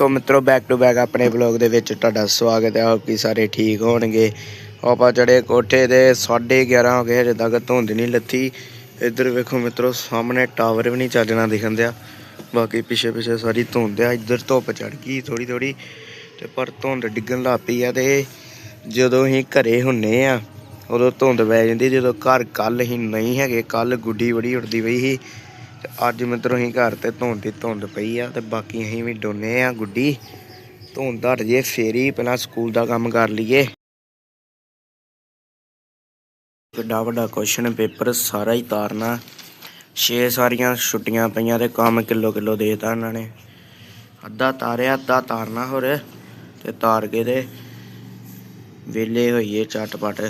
ਸੋ ਮਿੱਤਰੋ back to back ਆਪਣੇ vlog ਦੇ ਵਿੱਚ ਤੁਹਾਡਾ ਸਵਾਗਤ ਹੈ। ਹੋਪ ਕਿ ਸਾਰੇ ਠੀਕ ਹੋਣਗੇ। ਆਪਾਂ ਚੜੇ ਕੋਠੇ ਦੇ 11:30 ਹੋ ਗਏ, ਹਜੇ ਤੱਕ ਧੁੰਦ ਨਹੀਂ ਲੱਥੀ। ਇੱਧਰ ਵੇਖੋ ਮਿੱਤਰੋ, ਸਾਹਮਣੇ ਟਾਵਰ ਵੀ ਨਹੀਂ ਚੱਜਣਾ ਦਿਖਣ ਦਿਆ। ਬਾਕੀ ਪਿੱਛੇ ਪਿੱਛੇ ਸਾਰੀ ਧੁੰਦ ਆ, ਇੱਧਰ ਧੁੱਪ ਚੜ ਗਈ ਥੋੜੀ ਥੋੜੀ ਤੇ ਪਰ ਧੁੰਦ ਡਿੱਗਣ ਲੱਗ ਪਈ ਆ ਤੇ ਜਦੋਂ ਅਸੀਂ ਘਰੇ ਹੁੰਨੇ ਆ, ਉਦੋਂ ਧੁੰਦ ਪੈ ਜਾਂਦੀ, ਜਦੋਂ ਘਰ ਕੱਲ ਹੀ ਨਹੀਂ ਹੈਗੇ ਕੱਲ ਗੁੱਡੀ ਬੜੀ ਉੜਦੀ ਪਈ ਸੀ। ਅੱਜ ਮਿੱਤਰੋ ਅਸੀਂ ਘਰ ਤੇ ਧੁੰਦ ਦੀ ਧੁੰਦ ਪਈ ਆ ਤੇ ਬਾਕੀ ਅਸੀਂ ਵੀ ਡੋਨੇ ਆ ਗੁੱਡੀ। ਧੁੰਦ ਹਟ ਜੇ ਫੇਰ ਹੀ ਪਹਿਲਾਂ ਸਕੂਲ ਦਾ ਕੰਮ ਕਰ ਲਈਏ। ਵੱਡਾ ਵੱਡਾ ਕੁਐਸਚਨ ਪੇਪਰ ਸਾਰਾ ਹੀ ਤਾਰਨਾ। ਛੇ ਸਾਰੀਆਂ ਛੁੱਟੀਆਂ ਪਈਆਂ ਤੇ ਕੰਮ ਕਿਲੋ ਕਿਲੋ ਦੇਤਾ ਇਹਨਾਂ ਨੇ। ਅੱਧਾ ਤਾਰਿਆ, ਅੱਧਾ ਤਾਰਨਾ ਹੋਰ ਤੇ ਤਾਰ ਕੇ ਤੇ ਵਿਹਲੇ ਹੋਈਏ ਝਟਪਟ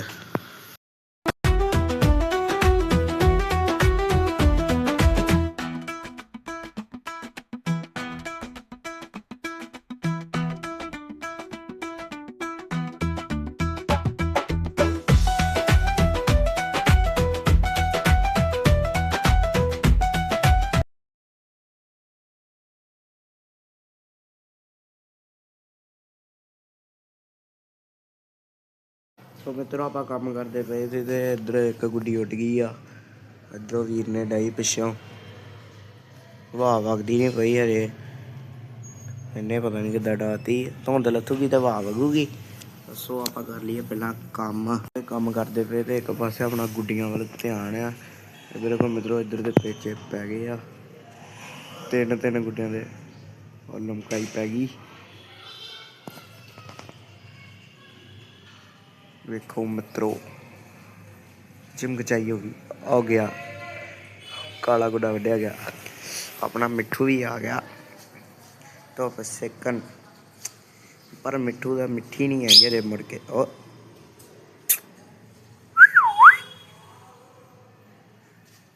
ਸੋ ਮਿੱਤਰੋ ਆਪਾਂ ਕੰਮ ਕਰਦੇ ਪਏ ਸੀ ਤੇ ਇੱਧਰ ਇੱਕ ਗੁੱਡੀ ਉੱਡ ਗਈ ਆ। ਇੱਧਰੋਂ ਵੀਰ ਨੇ ਡਾਈ ਪਿੱਛੋਂ। ਵਾਹ ਵਗਦੀ ਨਹੀਂ ਪਈ ਹਰੇ ਇਹਨੇ ਪਤਾ ਨਹੀਂ ਕਿੱਦਾਂ ਡਾਤੀ। ਧੁੰਦ ਲੱਥੂਗੀ ਤਾਂ ਵਾਹ ਵਗੂਗੀ। ਸੋ ਆਪਾਂ ਕਰ ਲਈਏ ਪਹਿਲਾਂ ਕੰਮ। ਕੰਮ ਕਰਦੇ ਪਏ ਤੇ ਇੱਕ ਪਾਸੇ ਆਪਣਾ ਗੁੱਡੀਆਂ ਵੱਲ ਧਿਆਨ ਆ। ਇੱਧਰ ਕੋ ਮਿੱਤਰੋ ਇੱਧਰ ਦੇ ਪੇਚੇ ਪੈ ਗਏ ਆ। ਤਿੰਨ ਤਿੰਨ ਗੁੱਡਿਆਂ ਦੇ। ਔਰ ਲਮਕਾਈ ਪੈ ਗਈ। ਵੇਖੋ ਮਿੱਤਰੋ ਚਿਮਕਚਾਈ ਹੋ ਗਈ, ਆ ਗਿਆ। ਕਾਲਾ ਗੁੱਡਾ ਵੱਢਿਆ ਗਿਆ। ਆਪਣਾ ਮਿੱਠੂ ਵੀ ਆ ਗਿਆ। ਧੁੱਪ ਸੇਕਣ ਪਰ ਮਿੱਠੂ ਦਾ ਮਿੱਠੀ ਨਹੀਂ ਹੈ ਜਿਹੜੇ ਮੁੜ ਕੇ। ਉਹ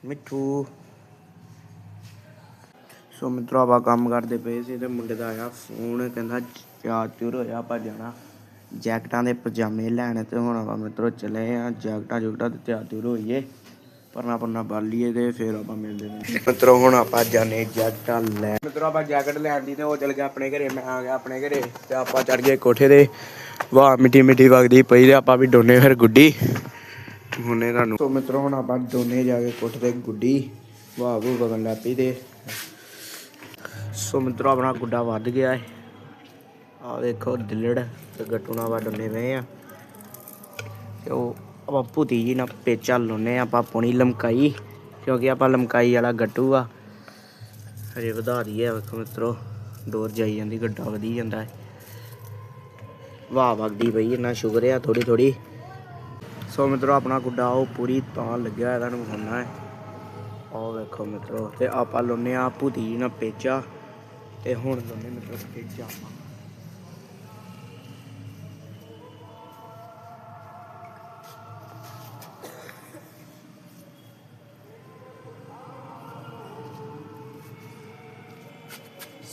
ਮਿੱਠੂ। ਸੋ ਮਿੱਤਰੋ, ਆਪਾਂ ਕੰਮ ਕਰਦੇ ਪਏ ਸੀ ਤੇ ਮੁੰਡੇ ਦਾ ਆਇਆ ਫੋਨ। ਕਹਿੰਦਾ ਚਾਰ ਚੂਰ ਹੋਇਆ ਆਪਾਂ ਜਾਣਾ। ਜੈਕਟਾਂ ਦੇ ਪਜਾਮੇ ਲੈਣ ਤੇ ਹੁਣ ਆਪਾਂ ਮਿੱਤਰੋ ਚਲੇ ਆ ਜੈਕਟਾਂ ਜੁਕਟਾਂ ਤੇ ਤਿਆਰ ਤਿਉਰ ਹੋਈਏ। ਪਰਨਾ ਪਰਨਾ ਬਾਲ ਲਈਏ ਤੇ ਫਿਰ ਆਪਾਂ ਮਿਲਦੇ ਨੇ। ਮਿੱਤਰੋ ਹੁਣ ਆਪਾਂ ਜਾਣੇ ਜੈਕਟਾਂ ਲੈ ਮਿੱਤਰੋ ਆਪਾਂ ਜੈਕਟ ਲੈਣ ਦੀ ਤੇ ਉਹ ਚਲ ਗਿਆ ਆਪਣੇ ਘਰੇ ਮੈਂ ਆ ਗਿਆ ਆਪਣੇ ਘਰੇ ਤੇ ਆਪਾਂ ਚੜ ਗਏ ਕੋਠੇ ਤੇ। ਵਾਹ ਮਿੱਟੀ ਮਿੱਟੀ ਵਗਦੀ ਪਈ ਤੇ ਆਪਾਂ ਵੀ ਡੋਨੇ ਫਿਰ ਗੁੱਡੀ। ਹੁਣੇ ਤੁਹਾਨੂੰ ਸੋ ਮਿੱਤਰੋ ਹੁਣ ਆਪਾਂ ਦੋਨੇ ਜਾ ਕੇ ਕੋਠੇ ਤੇ ਗੁੱਡੀ। ਵਾਹ ਵੂ ਵਗਣ ਲੱਗ ਪਈ ਤੇ। ਸੋ ਮਿੱਤਰੋ ਆਪਣਾ ਗੁੱਡਾ ਵੱਧ ਗਿਆ ਹੈ ਆ ਦੇਖੋ ਦਿਲੜ ਤੇ ਗੱਟੂ ਨਾਲ ਪਏ ਆ। ਤੇ ਉਹ ਆਪਾਂ ਭੂਤੀ ਜੀ ਨਾਲ ਪੇਚਾ ਲਾਉਨੇ ਆਪਾਂ ਪੋਣੀ ਲਮਕਾਈ, ਕਿਉਂਕਿ ਆਪਾਂ ਲਮਕਾਈ ਵਾਲਾ ਗੱਟੂ ਆ। ਹਜੇ ਵਧਾ ਦਈਏ ਵੇਖੋ ਮਿੱਤਰੋ, ਡੋਰ ਜਾਈ ਜਾਂਦੀ, ਗੱਡਾ ਵਧੀ ਜਾਂਦਾ ਹੈ। ਵਾਹ, ਵਗਦੀ ਪਈ, ਇੰਨਾ ਸ਼ੁਕਰ ਆ ਥੋੜੀ ਥੋੜੀ ਸੋ ਮਿੱਤਰੋ, ਆਪਣਾ ਗੁੱਡਾ ਉਹ ਪੂਰੀ ਤਾਂ ਲੱਗਿਆ ਹੋਇਆ ਤੁਹਾਨੂੰ ਵਿਖਾਉਣਾ ਹੈ। ਉਹ ਵੇਖੋ ਮਿੱਤਰੋ, ਤੇ ਆਪਾਂ ਲਾਉਨੇ ਆ ਭੂਤੀ ਜੀ ਨਾਲ ਪੇਚਾ, ਤੇ ਹੁਣ ਲਾਉਨੇ ਮਿੱਤਰੋ ਪੇਚਾ। ਆਪਾਂ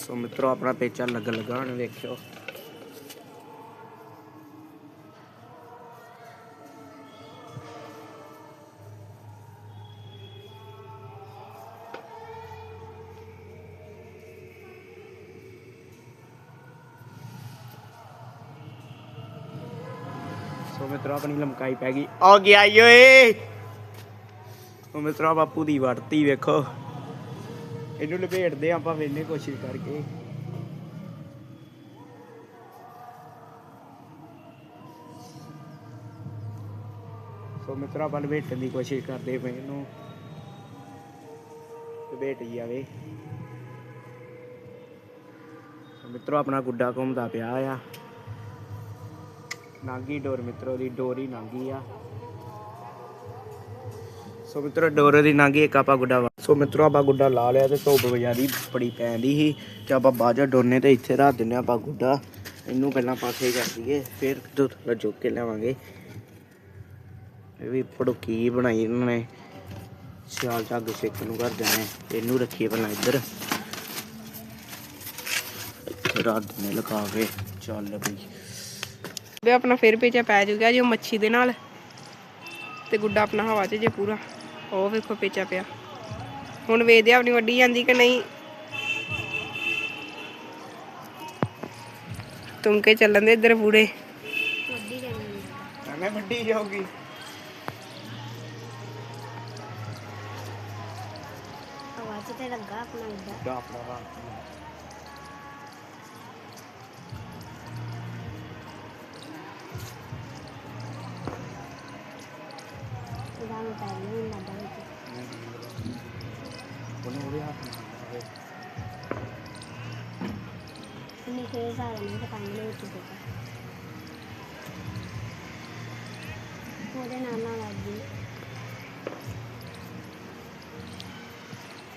ਸੋ ਮਿੱਤਰੋ, ਆਪਣਾ ਪੇਚਾ ਲੱਗਣ ਲੱਗਾ ਹੁਣ ਵੇਖਿਓ। ਸੋ ਮਿੱਤਰੋ, ਆਪਣੀ ਲਮਕਾਈ ਪੈ ਗਈ। ਆ ਗਿਆ ਈ ਓਏ! ਸੋ ਮਿੱਤਰੋ ਬਾਪੂ ਦੀ ਵੜਤੀ ਵੇਖੋ। ਇਹਨੂੰ ਲਪੇਟਦੇ ਹਾਂ ਆਪਾਂ ਵੇਨੇ ਕੋਸ਼ਿਸ਼ ਕਰਕੇ। ਸੋ ਮਿੱਤਰਾ, ਆਪਾਂ ਲਪੇਟਣ ਦੀ ਕੋਸ਼ਿਸ਼ ਕਰਦੇ ਪਏ ਇਹਨੂੰ। ਲਪੇਟ ਜਾਵੇ। ਮਿੱਤਰੋ, ਆਪਣਾ ਗੁੱਡਾ ਘੁੰਮਦਾ ਪਿਆ ਆ। ਨਾਗੀ ਡੋਰ ਮਿੱਤਰੋ, ਦੀ ਡੋਰੀ ਨਾਗੀ ਆ। ਸੋ ਮਿੱਤਰੋ, ਡੋਰੇ ਦੀ ਨਾਂਗੀ, ਇੱਕ ਆਪਾਂ ਗੁੱਡਾ ਸੋ ਮਿੱਤਰੋ, ਆਪਾਂ ਗੁੱਡਾ ਲਾ ਲਿਆ ਤੇ ਧੁੱਪ ਵਜਾਦੀ ਬੜੀ ਪੈਂਦੀ ਸੀ ਤੇ ਆਪਾਂ ਬਾਜਾ ਡੋਨੇ ਤੇ ਇੱਥੇ ਰੱਖ ਦਿੰਨੇ ਆਪਾਂ ਗੁੱਡਾ। ਇਹਨੂੰ ਪਹਿਲਾਂ ਪਾਸੇ ਕਰ ਦਈਏ ਫਿਰ ਦੁੱਧ ਚੁੱਕ ਕੇ ਲਿਆਵਾਂਗੇ। ਇਹ ਵੀ ਪੜੋਕੀ ਬਣਾਈ ਇਹਨਾਂ ਨੇ। ਸਿਆਲ ਝੱਗ ਸੇਕਣ ਨੂੰ ਕਰ ਦੇਣੇ ਇਹਨੂੰ ਰੱਖੀਏ ਪਹਿਲਾਂ ਇੱਧਰ। ਇੱਥੇ ਰੱਖ ਦਿੰਨੇ ਲਗਾ ਕੇ, ਚੱਲ ਬਈ। ਵੀ ਆਪਣਾ ਫਿਰ ਪੇਚਾ ਪੈ ਜੂਗਾ ਉਹ ਮੱਛੀ ਦੇ ਨਾਲ। ਤੇ ਗੁੱਡਾ ਆਪਣਾ ਹਵਾ 'ਚ ਜੇ ਪੂਰਾ। ਉਹ ਵੇਖੋ ਪੇਚਾ ਪਿਆ। ਹੁਣ ਵੇਖਦੇ ਆਪਣੀ ਵੱਡੀ ਜਾਂਦੀ ਕਿ ਨਹੀਂ। ਤੁਮਕੇ ਚੱਲਣ ਦੇ ਇੱਧਰ ਪੂਰੇ। ਵੱਡੀ ਜਾਣੀ ਐਵੇਂ ਵੱਡੀ ਜਾਊਗੀ 'ਚ ਤੇ ਲੱਗਾ ਆਪਣਾ ਦਾ ਆਪਣਾ ਮੈਂ ਹੀ ਲੱਗਾ ਵਿੱਚ ਉਹਨੂੰ ਉਹਦੇ ਹੱਥ ਨਾਲ ਲਾਵੇ। ਉਹਨੇ ਫੇਰ ਸਾਰਾ ਨਹੀਂ ਪਤੰਗ ਦੇ ਵਿੱਚ ਦਿੱਤਾ ਉਹਦੇ ਨਾਲ ਨਾਲ ਲੱਗ ਗਈ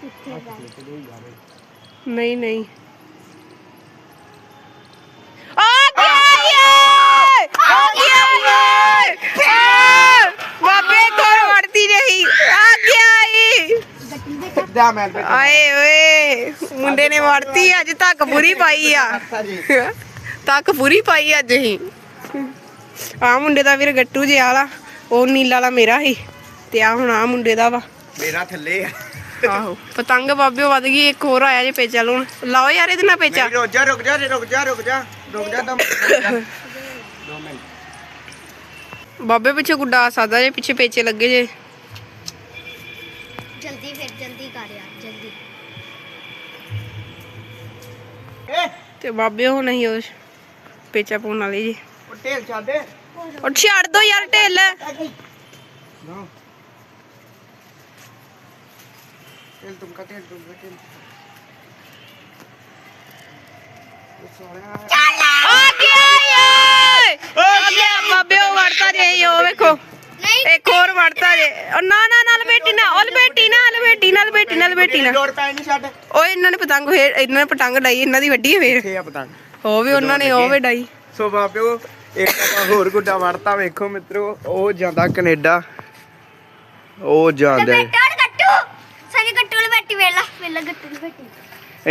ਇੱਥੇ ਜਾ ਨਹੀਂ ਨਹੀਂ ਆ ਗਿਆ ਇਹ ਆ ਗਿਆ ਇਹ ਆ! ਬਾਬੇ ਕੋਲ ਵੜਦੀ ਰਹੀ ਆ ਗਿਆ ਇਹ ਦਾ ਮੈਲ ਆਏ ਓਏ ਮੁੰਡੇ ਨੇ ਵੜਤੀ ਅੱਜ ਤੱਕ ਪੂਰੀ ਪਾਈ ਆ। ਤੱਕ ਪੂਰੀ ਪਾਈ ਅੱਜ ਹੀ ਆ ਮੁੰਡੇ ਦਾ ਵੀਰ ਗੱਟੂ ਜਿਹਾ ਵਾਲਾ ਉਹ ਨੀਲਾ ਵਾਲਾ ਮੇਰਾ ਹੀ ਤੇ ਆ ਹੁਣ ਆ ਮੁੰਡੇ ਦਾ ਵਾ। ਮੇਰਾ ਥੱਲੇ ਆ। ਆਹੋ ਪਤੰਗ ਬਾਬੇ ਵੱਧ ਗਈ ਇੱਕ ਹੋਰ ਆਇਆ ਜੇ ਪੇਚਾ ਲਾਉਣ। ਲਾਓ ਯਾਰ ਇਹਦੇ ਨਾਲ ਪੇਚਾ। ਰੁਕ ਜਾ ਰੁਕ ਜਾ ਰੁਕ ਜਾ ਰੁਕ ਜਾ ਰੁਕ ਜਾ ਦਮ ਦੋ ਮਿੰਟ। ਬਾਬੇ ਪਿੱਛੇ ਗੁੱਡਾ ਸਾਦਾ ਜੇ ਪਿੱਛੇ ਪੇਚੇ ਲੱਗੇ ਜੇ। ਜਲਦੀ ਫਿਰ। ਜਲਦੀ ਕਰ ਯਾਰ ਜਲਦੀ ਏ ਤੇ ਬਾਬੇ ਉਹ ਨਹੀਂ ਉਹ ਪੇਚਾ ਪਾਉਣ ਵਾਲੇ ਜੀ ਉਹ ਢੇਲ ਛੱਡ ਉਹ ਛੱਡ ਦੋ ਯਾਰ ਢਿੱਲ ਨਾ ਢੇਲ ਤੁਮ ਕਾ ਢੇਲ ਤੁਮ ਕਾ ਢੇਲ ਉਹ ਸੋਹਣਾ ਆ ਗਿਆ ਏ ਆ ਗਿਆ ਬਾਬੇ ਉਹ ਵੜਤਾ ਜੇ ਉਹ ਵੇਖੋ ਨਹੀਂ ਇੱਕ ਹੋਰ ਵੜਤਾ ਜੇ ਉਹ ਨਾ ਨਾ ਨਾਲ ਬੇਟੀ ਨਾ ਉਹ ਬੇਟੀ ਨਾ ਬੇਟੀ ਨਾਲ ਬੇਟੀ ਨਾਲ ਬੇਟੀ ਨਾਲ ਲੋੜ ਪੈ ਨਹੀਂ ਛੱਡ। ਓਏ ਇਹਨਾਂ ਨੇ ਪਤੰਗ ਫੇਰ ਇਹਨਾਂ ਨੇ ਪਤੰਗ ਡਾਈ ਇਹਨਾਂ ਦੀ ਵੱਡੀ ਹੈ ਫੇਰ। ਇੱਥੇ ਆ ਪਤੰਗ। ਉਹ ਵੀ ਉਹਨਾਂ ਨੇ ਉਹ ਵੀ ਡਾਈ। ਸੋ ਬਾਬਿਓ ਇੱਕ ਆਪਾਂ ਹੋਰ ਗੁੱਡਾ ਵੜਤਾ ਵੇਖੋ ਮਿੱਤਰੋ ਉਹ ਜਾਂਦਾ ਕੈਨੇਡਾ। ਉਹ ਜਾਂਦਾ ਬੇਟਾ ਗੱਟੂ ਸਾਡੀ ਗੱਟੂ ਨੂੰ ਬੈਠੀ ਵੇਲਾ ਵੇਲਾ ਗੱਟੂ ਨੂੰ ਬੈਠੀ।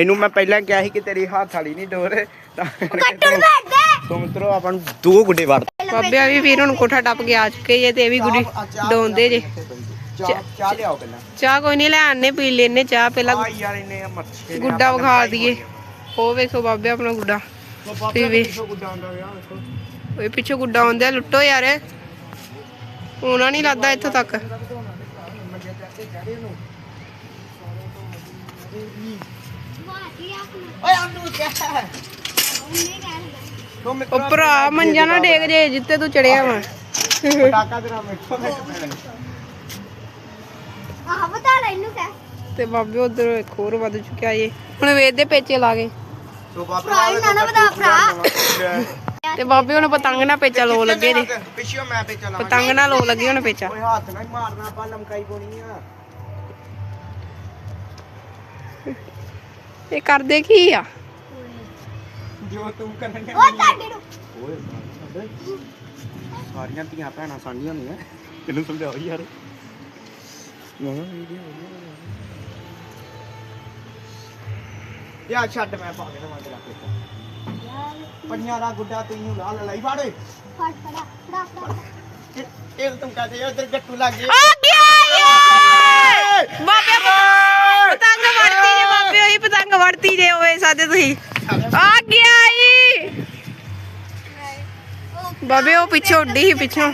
ਇਹਨੂੰ ਮੈਂ ਪਹਿਲਾਂ ਕਿਹਾ ਸੀ ਕਿ ਤੇਰੀ ਹੱਥ ਵਾਲੀ ਨਹੀਂ ਡੋਰ। ਤਾਂ ਗੱਟੂ ਨੂੰ ਬੈਠ ਦੇ। ਸੋ ਮਿੱਤਰੋ ਆਪਾਂ ਨੂੰ ਦੋ ਗੁੱਡੇ ਵੜ ਬਾਬੇ ਆ ਵੀ ਵੀਰ ਹੁਣ ਕੋਠਾ ਟੱਪ ਕੇ ਆ ਚੁੱਕੇ ਜੇ ਤੇ ਇਹ ਵੀ ਗੁੱਡੀ ਡੋਂਦੇ ਜੇ। ਚਾਹ ਚਾਹ ਲਿਆਓ ਪਹਿਲਾਂ। ਚਾਹ ਕੋਈ ਨਹੀਂ ਲੈ ਆਨੇ ਪੀ ਲੈਨੇ ਚਾਹ ਪਹਿਲਾਂ। ਆ ਯਾਰ ਇਹਨੇ ਮੱਛੇ ਗੁੱਡਾ ਵਿਖਾ ਦਈਏ। ਉਹ ਵੇਖੋ ਬਾਬੇ ਆਪਣਾ ਗੁੱਡਾ। ਤੇ ਵੀ- ਗੁੱਡਾ ਆਉਂਦਾ ਵਿਆਹ ਵੇਖੋ। ਓਏ ਪਿੱਛੇ ਗੁੱਡਾ ਆਉਂਦੇ ਲੁੱਟੋ ਯਾਰ। ਹੋਣਾ ਨਹੀਂ ਲੱਗਦਾ ਇੱਥੋਂ ਤੱਕ। ਓਏ ਆਂਦੂ ਕਿਆ ਹੈ ਸੋ ਮਿੱਤਰੋ ਉਹ ਭਰਾ ਮੰਜਾ ਨਾ ਡੇਗ ਜੇ ਜਿੱਤੇ ਤੂੰ ਚੜਿਆ ਵਾ। ਪਟਾਕਾ ਤੇਰਾ ਵੇਖੋ ਮੈਂ ਆਹ ਬਤਾ ਲੈ ਇਹਨੂੰ ਕਹਿ। ਤੇ ਬਾਬੇ ਉਧਰ ਇੱਕ ਹੋਰ ਵੱਧ ਚੁੱਕਿਆ ਏ। ਹੁਣ ਵੇਦ ਦੇ ਪੇਚੇ ਲਾ ਗਏ ਬਾਬੇ ਨਾ ਨਾ ਭਰਾ। ਤੇ ਬਾਬੇ ਹੁਣ ਪਤੰਗ ਨਾਲ ਪੇਚਾ ਲੋ ਲੱਗੇ ਨੇ। ਮੈਂ ਪਤੰਗ ਨਾਲ ਲੋ ਲੱਗੇ ਹੁਣ ਪੇਚਾ। ਓਏ ਹੱਥ ਨਾਲ ਹੀ ਮਾਰਨਾ ਆਪਾਂ ਲਮਕਾਈ ਪਾਉਣੀ ਆ। ਇਹ ਕਰਦੇ ਕੀ ਆ? ਜੋ ਤੂੰ ਕਰਨ ਉਹ ਤੁਹਾਡੇ ਨੂੰ। ਓਏ ਸਾਡੇ। ਸਾਰੀਆਂ ਧੀਆਂ ਭੈਣਾਂ ਸਾਂਝੀਆਂ ਹੁੰਦੀਆਂ। ਇਹਨੂੰ ਸਮਝਾਓ ਯਾਰ। ਮਾਮਾ ਵੀਡੀਓ ਯਾ ਛੱਡ ਮੈਂ ਪਾ ਕੇ ਮੰਗ ਲਾ ਕੇ ਪੜੀਆਂ ਦਾ ਗੁੱਡਾ ਤੂੰ ਹੀ ਲਾ ਲੈ ਲਈ ਫਾੜੇ। ਫੜ ਫੜਾ ਫੜਾ ਫੜਾ। ਇਹ ਤੁਮ ਕਹਤੇ ਉਧਰ ਗੱਟੂ ਲੱਗ ਗਏ। ਆ ਗਿਆ ਏ ਬਾਬੇ ਪਤੰਗ ਵੜਤੀ ਜੇ ਬਾਬੇ ਉਹੀ ਪਤੰਗ ਵੜਤੀ ਜੇ ਓਏ ਸਾਦੇ ਤੁਸੀਂ। ਆ ਗਿਆ ਈ। ਬਾਬੇ ਉਹ ਪਿੱਛੋਂ ਉੱਡੀ ਸੀ ਪਿੱਛੋਂ।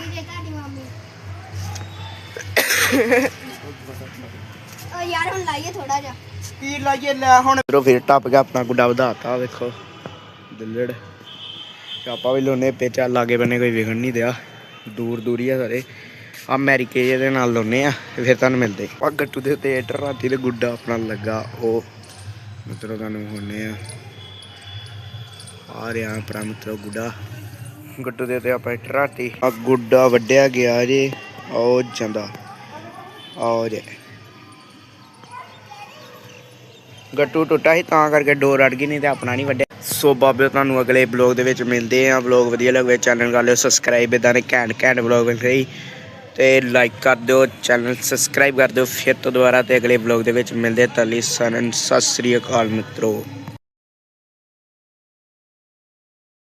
ਉਹ ਯਾਰ ਹੁਣ ਲਾਈਏ ਥੋੜਾ ਜਿਹਾ। ਕੀ ਲਾਈਏ ਲੈ ਹੁਣ। ਫਿਰ ਫਿਰ ਟੱਪ ਗਿਆ ਆਪਣਾ ਗੁੱਡਾ ਵਧਾਤਾ ਵੇਖੋ। ਦਿੱਲੜ। ਆਪਾਂ ਵੀ ਲੋਨੇ ਪੇਚਾ ਲਾਗੇ ਬੰਨੇ ਕੋਈ ਵਿਖਣ ਨਹੀਂ ਦਿਆ। ਦੂਰ ਦੂਰ ਹੀ ਆ ਸਾਰੇ। ਆ ਅਮਰੀਕੇ ਜਿਹੇ ਦੇ ਨਾਲ ਲੋਨੇ ਆ ਫਿਰ ਤੁਹਾਨੂੰ ਮਿਲਦੇ ਆ ਗੱਟੂ ਦੇ ਉੱਤੇ ਏਟਰ ਰਾਤੀ ਤੇ ਗੁੱਡਾ ਆਪਣਾ ਲੱਗਾ ਉਹ। ਮਿੱਤਰੋ ਤੁਹਾਨੂੰ ਹੋਣੇ ਆ। ਆ ਰਿਹਾ ਆਪਣਾ ਮਿੱਤਰੋ ਗੁੱਡਾ। ਗੱਟੂ ਦੇ ਉੱਤੇ ਆਪਾਂ ਏਟਰ ਰਾਤੀ। ਆ ਗੁੱਡਾ ਵੱਡਿਆ ਗਿਆ ਜੇ ਉਹ ਜਾਂਦਾ। ਜੇ। ਗੱਟੂ ਟੁੱਟਾ ਸੀ ਤਾਂ ਕਰਕੇ ਡੋਰ ਅੜ ਗਈ ਨਹੀਂ ਤੇ ਆਪਣਾ ਨਹੀਂ ਵੱਡਿਆ ਸੋ ਬਾਬੇ ਤੁਹਾਨੂੰ ਅਗਲੇ ਬਲੌਗ ਦੇ ਵਿੱਚ ਮਿਲਦੇ ਆ ਬਲੌਗ ਵਧੀਆ ਲੱਗੇ ਚੈਨਲ ਕਰ ਲਿਓ ਸਬਸਕ੍ਰਾਈਬ ਇਦਾਂ ਦੇ ਘੈਂਟ ਘੈਂਟ ਬਲੌਗ ਮਿਲ ਰਹੀ ਤੇ ਲਾਈਕ ਕਰ ਦਿਓ ਚੈਨਲ ਸਬਸਕ੍ਰਾਈਬ ਕਰ ਦਿਓ। ਫਿਰ ਤੋਂ ਦੁਬਾਰਾ ਤੇ ਅਗਲੇ ਬਲੌਗ ਦੇ ਵਿੱਚ ਮਿਲਦੇ ਤਲੀ ਸਨਨ ਸਤਿ ਸ੍ਰੀ ਅਕਾਲ ਮਿੱਤਰੋ।